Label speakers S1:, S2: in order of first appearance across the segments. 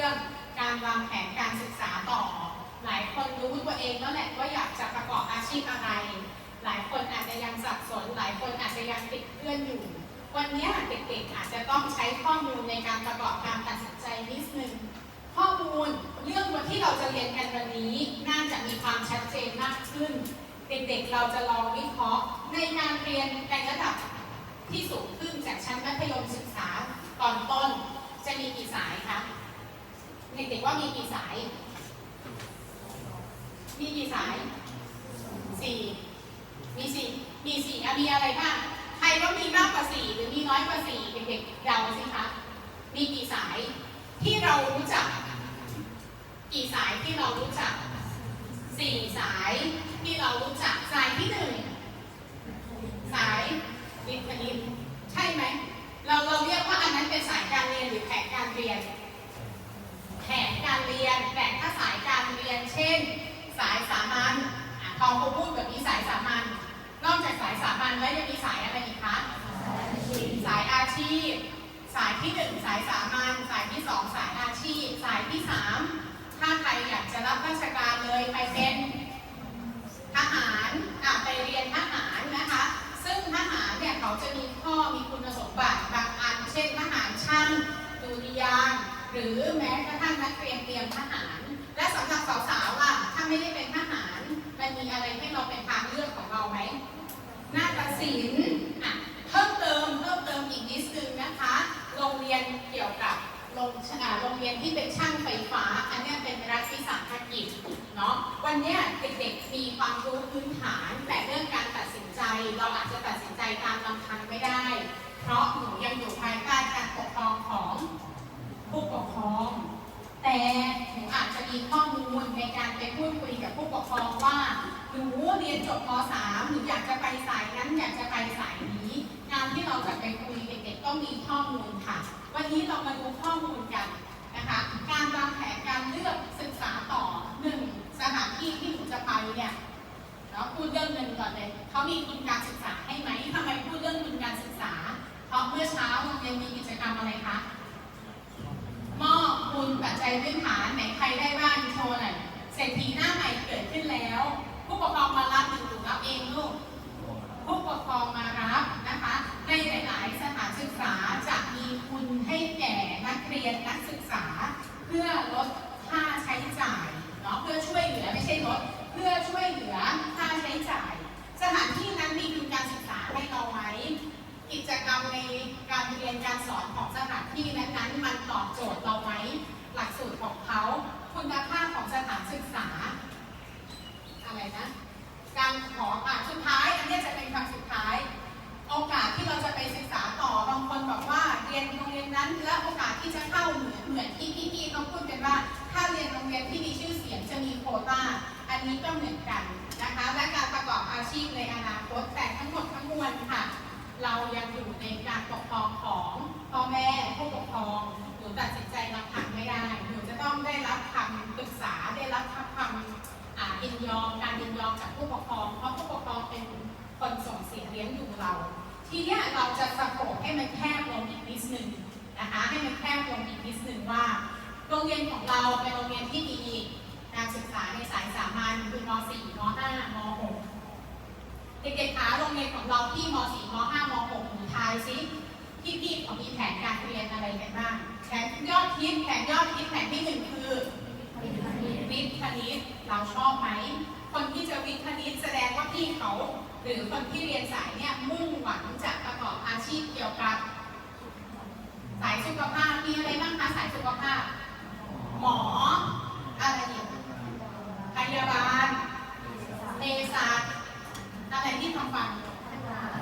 S1: รื่องการวางแผนการศึกษาต่อ หลายคนรู้ตัวเองแล้วแหละว่าอยากจะประกอบอาชีพอะไร หลายคนอาจจะยังสับสน หลายคนอาจจะยังติดเพื่อนอยู่ วันนี้เด็กๆอาจจะต้องใช้ข้อมูลในการประกอบการตัดสินใจนิดนึงข้อมูลเรื่องวันที่เราจะเรียนกันวันนี้น่าจะมีความชัดเจนมากขึ้น เด็กๆเราจะลองวิเคราะห์ในการเรียนในระดับที่สูงขึ้นจากชั้นมัธยมศึกษาตอนต้น จะมีกี่สายคะ เด็กๆว่ามีกี่สาย มีกี่สายสี่มีสี่มีสี่อะมีอะไรบ้าง ใครว่ามีมากกว่าสี่หรือมีน้อยกว่าสี่เด็กๆเดาสิคะ มีกี่สายที่เรารู้จัก กี่สายที่เรารู้จักสี่สายที่เรารู้จักสายที่หนึ่งสายวิทย์คณิตใช่ไหมเราเราเรียกว่าอันนั้นเป็นสายการเรียนหรือแผนการเรียน แผนการเรียนแต่ถ้าสายการเรียน เช่น สายสามัญอะพอครูพูดแบบนี้สายสามัญนอก จากสายสามัญแล้วยังมีสายอะไรอีกคะ สายอาชีพ สายที่หนึ่งสายสามัญ สายที่สองสายอาชีพ สายที่สามถ้าใครอยากจะรับราชการเลยไปเป็นทหารไปเรียนทหารนะคะ ซึ่งทหารเนี่ยเขาจะมีข้อมีคุณสมบัติบางอัน เช่นทหารช่างดุริยางค์หรือแม้กระทั่งนักเรียนเตรียมทหาร และสำหรับสาวๆล่ะถ้าไม่ได้เป็นทหาร มันมีอะไรให้เราเป็นทางเลือกของเราไหม ศิลป์อะเพิ่มเติมเพิ่มเติมอีกนิดนึงนะคะ โรงเรียนเกี่ยวกับโรงอ่าโรงเรียนที่เป็นช่างไฟฟ้า อันเนี้ยเป็นรัฐวิสาหกิจเนาะวันเนี้ยเด็กๆมีความรู้พื้นฐาน แต่เรื่องการตัดสินใจเราอาจจะตัดสินใจตามลำพังไม่ได้ เพราะหนูยังอยู่ภายใต้การปกครองของผู้ปกครอง แต่หนูอาจจะมีข้อมูลในการไปพูดคุยกับผู้ปกครองว่าหนูเรียนจบม .3 มีข้อมูลค่ะ วันนี้เรามาดูข้อมูลกันนะคะ การวางแผนการเลือกศึกษาต่อหนึ่งสถานที่ที่หนูจะไปเนี่ยเนาะพูดเรื่องเงินก่อนเลยเขามีทุนการศึกษาให้ไหมทำไมพูดเรื่องทุนการศึกษา เพราะเมื่อเช้าโรงเรียนมีกิจกรรมอะไรคะมอบทุนปัจจัยพื้นฐานไหนใครได้บ้างโชว์หน่อยเศรษฐีหน้าใหม่เกิดขึ้นแล้ว ผู้ปกครองมารับหรือหนูรับเองลูกผู้ปกครองมารับนะคะ ในหลายๆส จะมีทุนให้แก่นักเรียนนักศึกษา เพื่อลดค่าใช้จ่ายเนาะเพื่อช่วยเหลือไม่ใช่ลดเพื่อช่วยเหลือค่าใช้จ่าย สถานที่นั้นมีทุนการศึกษาให้เราไหมกิจกรรมในการเรียนการสอนของสถานที่นั้นๆมันตอบโจทย์เราไหมหลักสูตรของเขาคุณภาพของสถานศึกษา อะไรนะ การขออะสุดท้าย อันเนี้ยจะเป็นคำสุดท้าย โอกาสที่เราจะไปศึกษาต่อบางคนบอกว่าเรียนโรงเรียนนั้น และโอกาสที่จะเข้าเหมือนเหมือนที่พี่ๆเขาพูดกันว่า ถ้าเรียนโรงเรียนที่มีชื่อเสียงจะมีโควต้าอันนี้ก็เหมือนกันนะคะ และการประกอบอาชีพในอนาคตแต่ทั้งหมดทั้งมวลค่ะ เรายังอยู่ในการปกครองของพ่อแม่ผู้ปกครองหนูตัดสินใจลำพังไม่ได้หนูจะต้องได้รับคำปรึกษาได้รับคำอ่ายินยอมการยินยอมจากผู้ปกครอง เพราะผู้ปกครองเป็นคนส่งเสียเลี้ยงดูเรา ทีเนี้ยเราจะสะกดให้มันแคบลงอีกนิดนึงนะคะให้มันแคบลงอีกนิดนึงว่า โรงเรียนของเราเป็นโรงเรียนที่ดีการศึกษาในสายสามัญคือม .4 ม .5 ม .6 เด็กๆคะโรงเรียนของเราที่ม .4 ม .5 ม .6 หนูทายซิพี่เขามีแผนการเรียนอะไรกันบ้างแผนยอดฮิตแผนยอดฮิตแผนที่หนึ่งคือ วิทย์คณิตเราชอบไหม คนที่จะวิทย์คณิตแสดงว่าพี่เขา หรือคนที่เรียนสายเนี่ยมุ่งหวังจะประกอบอาชีพเกี่ยวกับ สายสุขภาพมีอะไรบ้างคะสายสุขภาพ หมอ อะไรอีกพยาบาลเภสัชอะไรที่ทำฟัน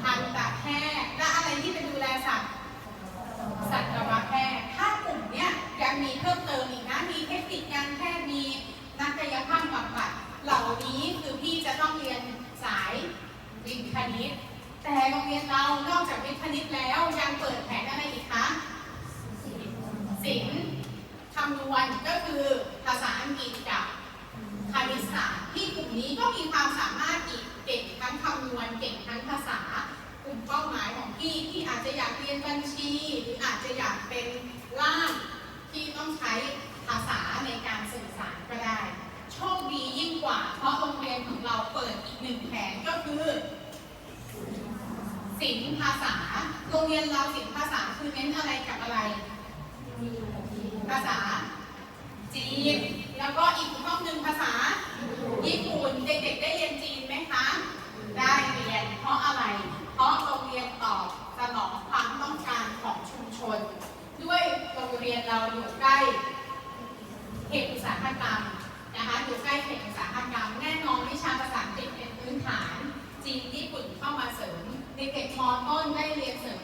S1: ทันตแพทย์และอะไรที่เป็นดูแลสัตว์สัตวแพทย์ถ้ากลุ่มเนี้ ยังมีเพิ่มเติมอีกนะ มีเทคนิคการแพทย์มีนักกายภาพบำบัดเหล่านี้คือพี่จะต้องเรียนสายวิทย์คณิต แต่โรงเรียนเรานอกจากวิทย์คณิตแล้วยังเปิดแผนอะไรอีกคะศิลป์คำนวณก็คือภาษาอังกฤษกับคณิตศาสตร์ที่กลุ่มนี้ก็มีความสามารถอีกเก่งทั้งคำนวณเก่งทั้งภาษากลุ่มเป้าหมายของพี่ที่อาจจะอยากเรียนบัญชี หรือ ล่างที่ต้อง ใช้ภาษาในการสื่อสารก็ได้ โชคดียิ่งกว่า เพราะโรงเรียนของเราเปิดอีกหนึ่งแผนก็คือศิลปภาษา โรงเรียนเราศิลปภาษาคือเน้นอะไรกับอะไร ภาษา จีน แล้วก็อีกห้องหนึ่งภาษา ญี่ปุ่น เด็กๆได้เรียนจีนไหมคะ ได้เรียนเพราะอะไร เพราะโรงเรียนตอบสนองความต้องการของชุมชน ด้วยโรงเรียนเราอยู่ใกล้เขตอุตสาหกรรมนะคะอยู่ใกล้เขตอุตสาหกรรม แน่นอนวิชาภาษาอังกฤษเป็นพื้นฐาน จีนญี่ปุ่นเข้ามาเสริมเด็กๆมต้นได้เรียนเสริม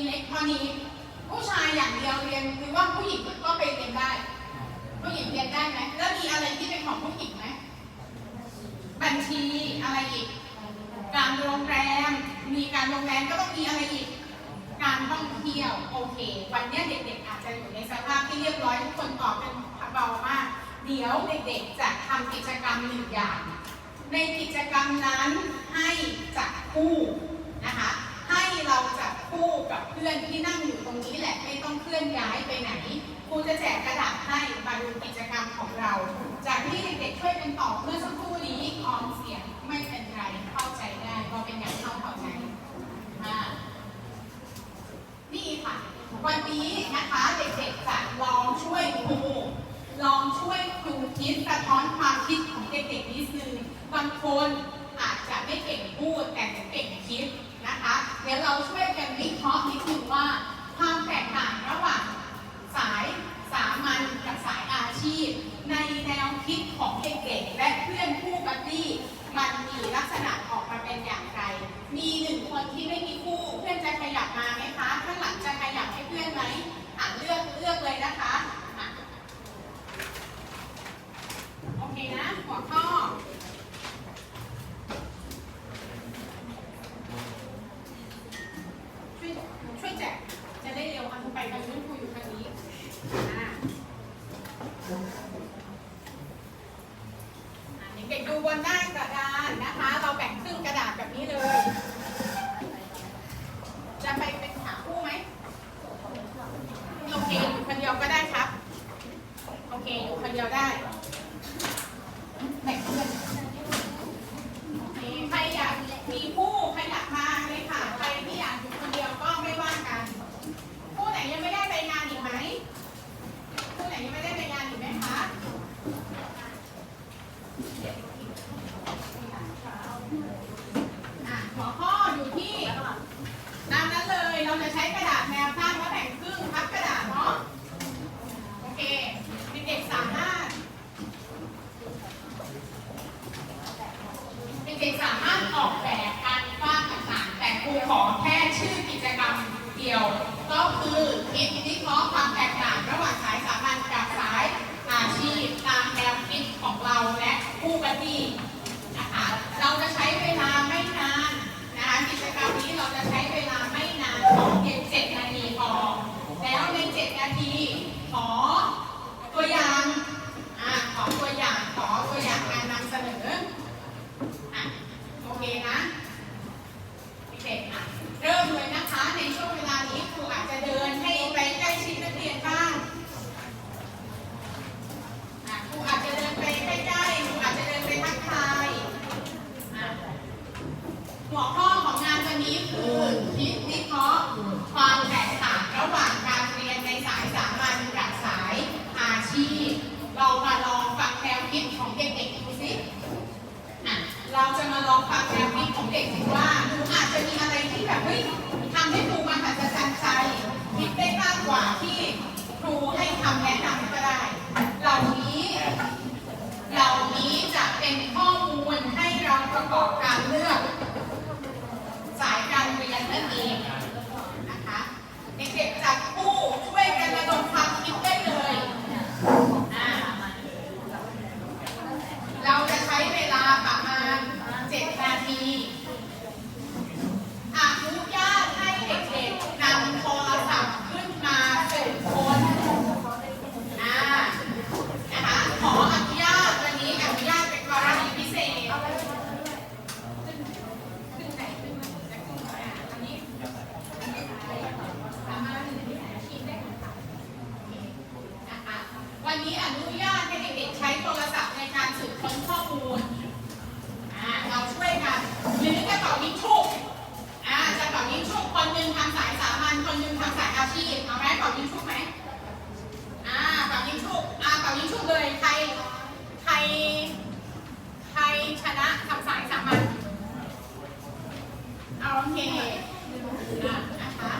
S1: อิเล็กทรอนิกส์ผู้ชายอย่างเดียวเรียนคือว่าผู้หญิงก็ไปเรียนได้ ผู้หญิงเรียนได้ไหมแล้วมีอะไรที่เป็นของผู้หญิงไหมบัญชีอะไรอีก การโรงแรม มีการโรงแรมก็ต้องมีอะไรอีก การท่องเที่ยวโอเค วันนี้เด็กๆอาจจะอยู่ในสภาพที่เรียบร้อยทุกคนตอบเป็นเบามาก เดี๋ยวเด็กๆจะทำกิจกรรมหนึ่งอย่าง ในกิจกรรมนั้นให้จัดคู่นะคะ ให้เราจัดคู่กับเพื่อนที่นั่งอยู่ตรงนี้แหละไม่ต้องเคลื่อนย้ายไปไหนครูจะแจกกระดาษให้มาดูกิจกรรมของเรา จากที่เด็กๆช่วยกันตอบเมื่อสักครู่นี้ออมเสียงไม่เป็นไรเข้าใจได้พอเป็นอย่างเข้าเข้าใจอ่านี่ค่ะ วันนี้นะคะเด็กๆจะลองช่วยครูลองช่วยครูคิดสะท้อนความคิดของเด็กๆนิดนึงบางคนอาจจะไม่เก่งพูดแต่เก่งคิด นะคะ เดี๋ยวเราช่วยกันวิเคราะห์นิดนึงว่า ความแตกต่างระหว่างสายสามัญกับสายอาชีพ ในแนวคิดของเด็กๆและเพื่อนคู่บัดดี้มันมีลักษณะออกมาเป็นอย่างไร มีหนึ่งคนที่ไม่มีคู่เพื่อนจะขยับมาไหมคะข้างหลังจะขยับให้เพื่อนไหมอะเลือกเลือกเลยนะคะอะโอเคนะหัวข้อ ช่วย ช่วยแจกจะได้เร็วอันไปทางนู้นครูอยู่ทางนี้อ่าอ่าเด็กๆดูบนหน้ากระดานนะคะ เราแบ่งครึ่งกระดาษแบบนี้เลย จะไปเป็นหาคู่ไหมโอเคอยู่คนเดียวก็ได้ครับ โอเคอยู่คนเดียวได้แบ่งเพื่อนโอเคใครอยากมีคู่ใครอยากมาเลยค่ะ ใครที่อยากอยู่คนเดียวก็ไม่ว่ากัน คู่ไหนยังไม่ได้ไปงานอีกไหมคู่ไหนยังไม่ได้ไปงานอีกไหมคะอะหัวข้ออยู่ที่ตามนั้นเลย เราจะใช้กระดาษแนวตั้งแล้วแบ่งครึ่งพับกระดาษเนาะ โอเค เด็กๆสามารถ เด็กสามารถออกแบบการวาดต่างๆ แต่ครูขอแค่ชื่อกิจกรรมเดียว ก็คือคิดวิเคราะห์ความแตกต่าง ระหว่างสายสามัญกับสายอาชีพตามแนวคิดของเราและผู้ปฏินะคะเราจะใช้เวลาไม่นานนะคะกิจกรรมนี้เราจะใช้เวลาไม่นานขอเพียงเจ็ดนาทีพอแล้วในเจ็ดนาทีขอตัวอย่างอ่าขอตัวอย่างขอตัวอย่างการนำเสนอ อะโอเคนะเด็กๆอะเริ่มเลยนะคะ ในช่วงเวลานี้ครูอาจจะเดินให้ไปใกล้ชิดนักเรียนบ้างอะครูอาจจะเดินไปใกล้ๆครูอาจจะเดินไปทักทายอะหัวข้อของงา นี้คือคิดวิเคราะห์ความแตกต่างระหว่างการเรียนในสายสามัญกับสายอาชีพ เรามาลองฟังแนวคิดของเด็กๆดูสิอะเราจะจะมาลองฟังแนวคิดของเด็กดูว่าหนูอาจจะมีอะไรที่แบบเฮ้ยทำให้ครูมหัศจรรย์ใจคิดได้มากกว่าที่ครูให้คำแนะนำก็ได้ เหล่านี้เหล่านี้จะเป็นข้อมูลให้เราประกอบการเลือก สายการเรียนนั่นเองนะคะเด็กๆจับคู่ช่วยกันระดมความคิดได้เลยอ่าเราจะใช้เวลาประมาณ 7 นาทีอนุญาตให้เด็กๆนำโทรศัพท์ขึ้นมาสืบคนอ่านะคะ ขออนุญาตวันนี้อนุญาตเป็นกรณีพิเศษ ขึ้นไหนขึ้นมาจะขึ้นไหนอะอันนี้สามารถคิดได้ค่ะนะคะวันนี้อนุญาตให้เด็กๆใช้โทรศัพท์ในการสืบค้นข้อมูลอ่าเราช่วยกันหรือกระเป๋ายิงชุกอ่ากระเป๋ายิงชุกคนหนึ่งทำสายสามัญคนหนึ่งทำสายอาชีพเอาไหมกระเป๋ายิงชุกไหมอ่ากระเป๋ายิงชุกอ่ากระเป๋ายิงชุกเลยใครใครใครชนะทำสายสามัญ เอาโอเคอะนะคะ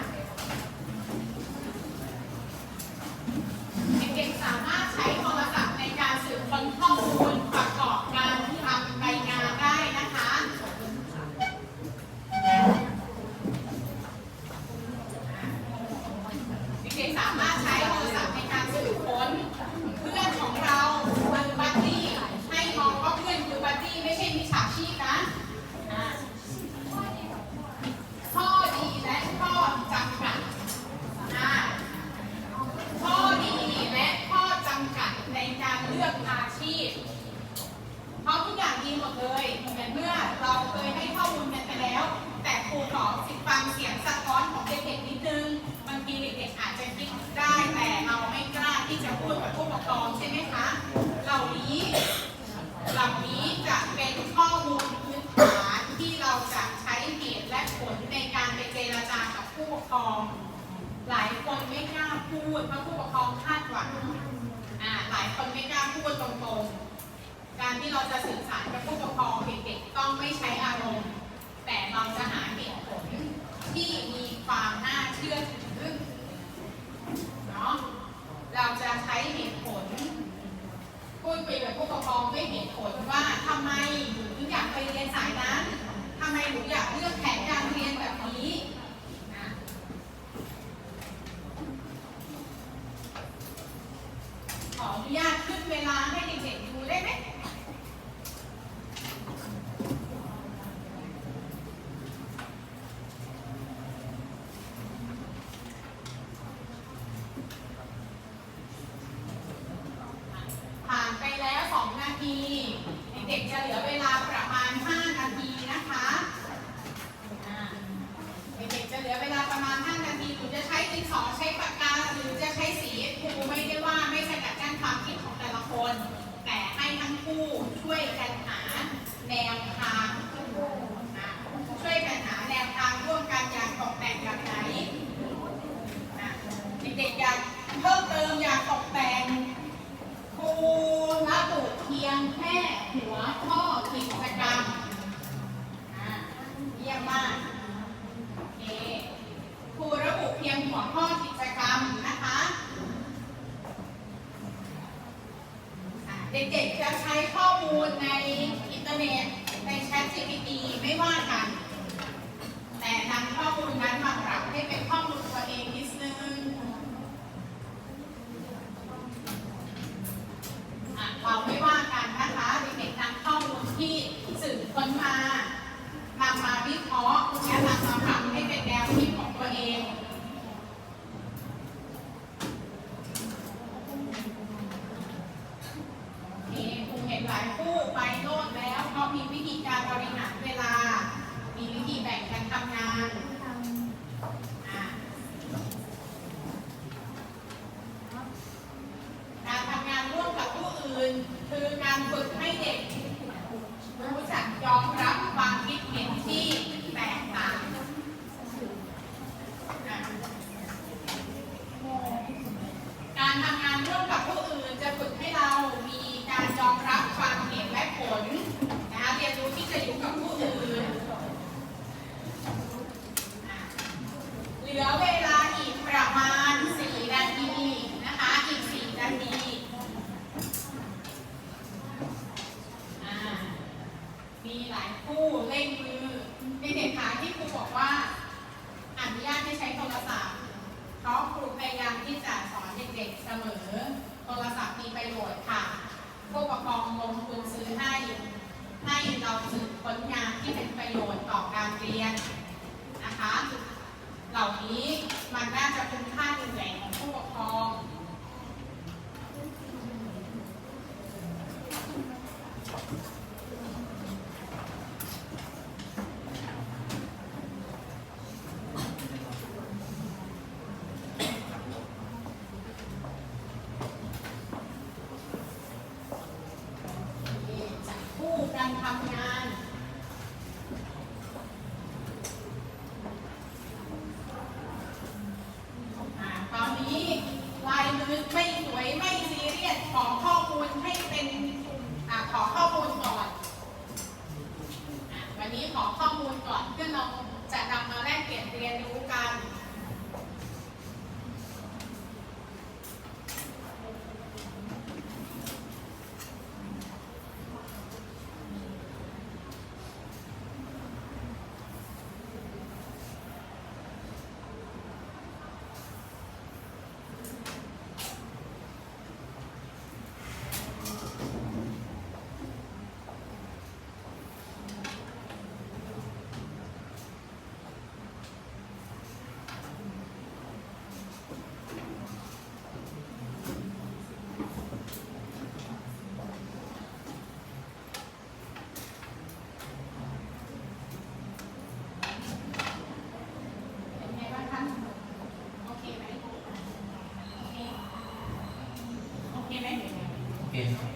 S1: เด็กๆสามารถใช้โทรศัพท์ในการสืบค้นข้อมูลประกอบการทำใบงานได้นะคะ เด็กๆสามารถใช้โทรศัพท์ในการสืบค้น เพื่อนของเราคือบัดดี้ให้มองว่าเพื่อนคือบัดดี้ไม่ใช่มิจฉาชีพนะอ่า ข้อดีและข้อจำกัดอ่าข้อดีและข้อจำกัดในการเลือกอาชีพ เพราะทุกอย่างดีหมดเลยเหมือนเมื่อเราเคยให้ข้อมูลกันไปแล้ว แต่ครูขอสิฟังเสียงสะท้อนของเด็กๆนิดนึง บางทีเด็กๆอาจจะคิดได้แต่เราไม่กล้าที่จะพูดกับผู้ปกครองใช่ไหมคะ เหล่านี้ เหล่านี้จะเป็นข้อมูลพื้นฐานที่เราจะใช้เหตุและผลในการไปเจรจากับผู้ปกครอง หลายคนไม่กล้าพูดเพราะผู้ปกครองคาดหวังอ่าหลายคนไม่กล้าพูดตรงๆ การที่เราจะสื่อสารกับผู้ปกครองเด็กๆต้องไม่ใช้อารมณ์ แต่เราจะหาเหตุผลที่มีความน่าเชื่อถือเนาะเราจะใช้เหตุผลพูดคุยกับผู้ปกครองด้วยเหตุผลว่าทำไมหนูถึงอยากไปเรียนสายนั้นทำไมหนูอยากเลือกแผนการเรียนแบบนี้นะข ออนุญาตขึ้นเวลาให้เด็กๆดูได้ไหม ผ่านไปแล้ว 2 นาที เด็กๆจะเหลือเวลาประมาณ 5 นาทีนะคะอ่าเด็กๆจะเหลือเวลาประมาณ 5 นาทีหนูจะใช้ดินสอใช้ปากกาหรือจะใช้สีครูไม่ได้ว่าไม่สกัดกั้นความคิดของแต่ละคน แต่ให้ทั้งคู่ช่วยกันหาแนวทางอะช่วยกันหาแนวทางร่วมกันอยากตกแต่งแบบไหนอะเด็กๆอยากเพิ่มเติมอยากตกแต่ง ครูระบุเพียงแค่หัวข้อกิจกรรมอ่าเยี่ยมมากโอเคครูระบุเพียง หัวข้อกิจกรรมนะคะ เด็กๆจะใช้ข้อมูลในอินเทอร์เน็ตในแชท GPT ไม่ว่ากัน แต่นำข้อมูลนั้นมาปรับให้เป็นข้อมูลตัวเองนิดนึง อะเราไม่ว่ากันนะคะเด็กๆนำข้อมูลที่สืบค้นมานำมาวิเคราะห์และนำมาปรับให้เป็นแนวคิดของตัวเองโอเคครูเห็นหลายคู่ไปโน่นแล้วเขามีวิธีการบริหารเวลา มีวิธีแบ่งกันทำงานอะ การทำงานร่วมกับ ผู้อื่นคือการฝึกให้เด็กรู้จักยอมรับ ลงานที่เป็นประโยชน์ต่อการเรียนนะคะ เหล่านี้มันน่าจะเป็นค่าเหนื่อยของผู้ปกครอง ข้อมูลก่อนเพื่อเราจะนำมาแลกเปลี่ยนเรียนรู้กัน Amen.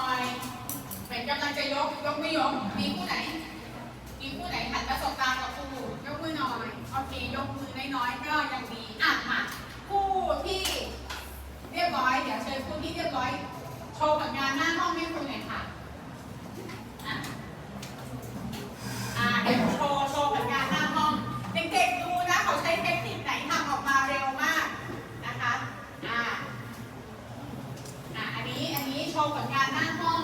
S1: อยเหมือนกำลังจะยกยกไม่ยกมีผู้ไหน มีผู้ไหนหันประสบการณ์กับครูยกมือหน่อยโอเคยกมือน้อยๆก็ยังดีอะมาผู้ที่เรียบร้อยเดี๋ยวเชิญผู้ที่เรียบร้อยโชว์ผลงานหน้าห้องให้ครูหน่อยค่ะ์ผลงานหน้าห้อง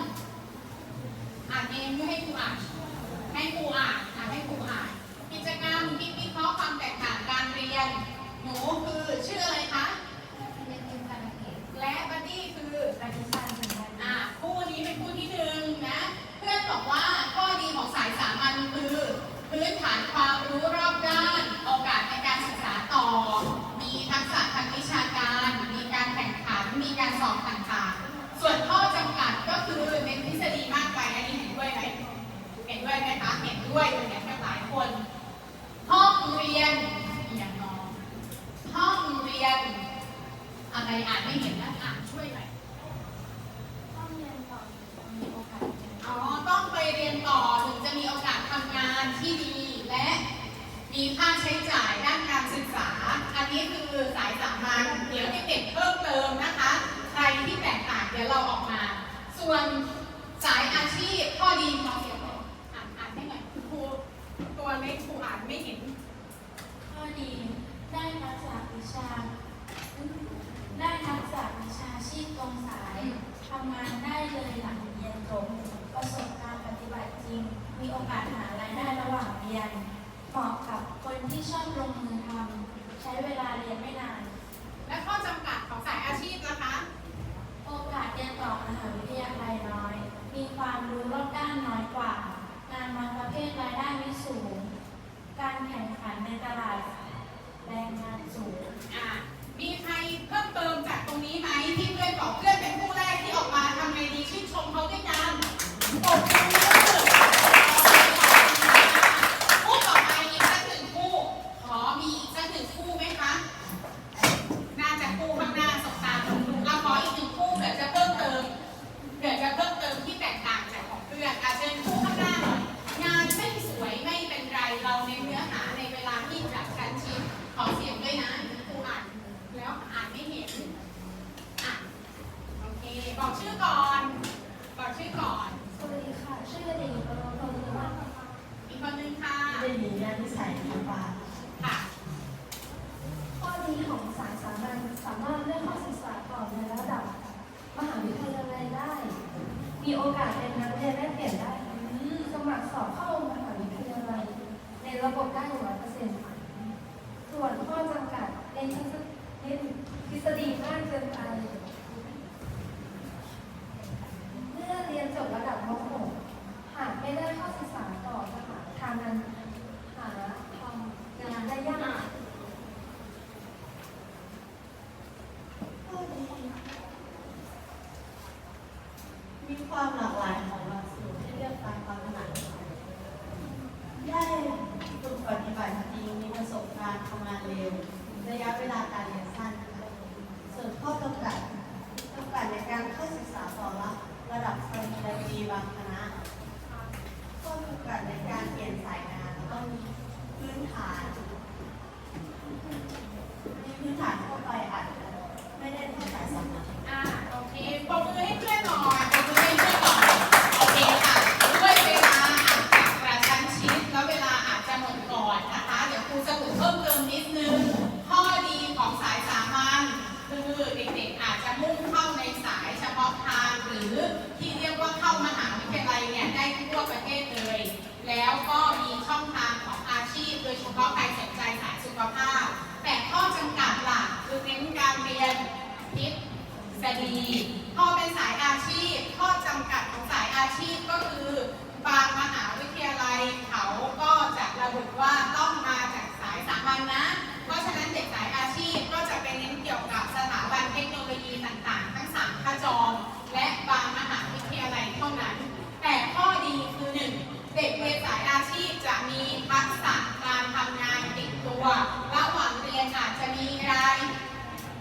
S1: อ่านเองมให้ครูอ่านให้ครูอ่านอ่านให้ครูอ่าน กิจกรรมวิเคราะห์ความแตกต่างการเรียน หนูคือชื่ออะไรคะและบัดดี้คือบัดดี้ ชา ได้ทักษะวิชา
S2: ชีพตรงสายทำงานได้เลยหลังเรียนจบประสบการณ์ปฏิบัติ
S1: จริง มีโอกาสหารายได้ระ
S2: หว่า
S1: ง
S2: เรียนเหมาะกั
S3: บคนที่ชอบลงมือทำ
S1: ใช้เวลาเรียนไม่นาน ว่าระหว่างเรียนอาจจะมีราย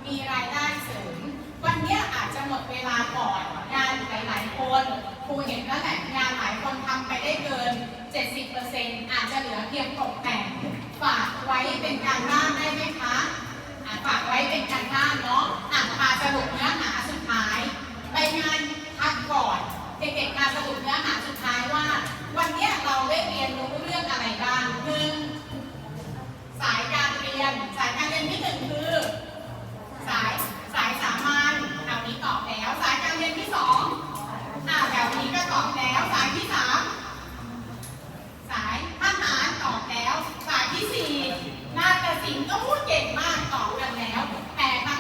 S1: มีรายได้เสริม วันนี้อาจจะหมดเวลาก่อนงานหลายๆคนครูเห็นแล้วแหละงานหลายคนทำไปได้เกิน 70%อาจจะเหลือเพียงตกแต่งฝากไว้เป็นการบ้านได้ไหมคะฝากไว้เป็นการบ้านเนาะอ่านมาสรุปเนื้อหาสุดท้าย ไปงานพักก่อนเด็กๆมาสรุปเนื้อหาสุดท้ายว่า วันนี้เราได้เรียนรู้เรื่องอะไรบ้างหนึ่ง สายการเรียน สายการเรียนที่หนึ่งคือ สายสายสามัญแถวนี้ตอบแล้ว สายการเรียนที่สองอ่าแถวนี้ก็ตอบแล้ว สายที่สามสายทหารตอบแล้ว สายที่สี่นาฏศิลป์ก็พูดเก่งมากตอบกันแล้ว แต่ทั้ง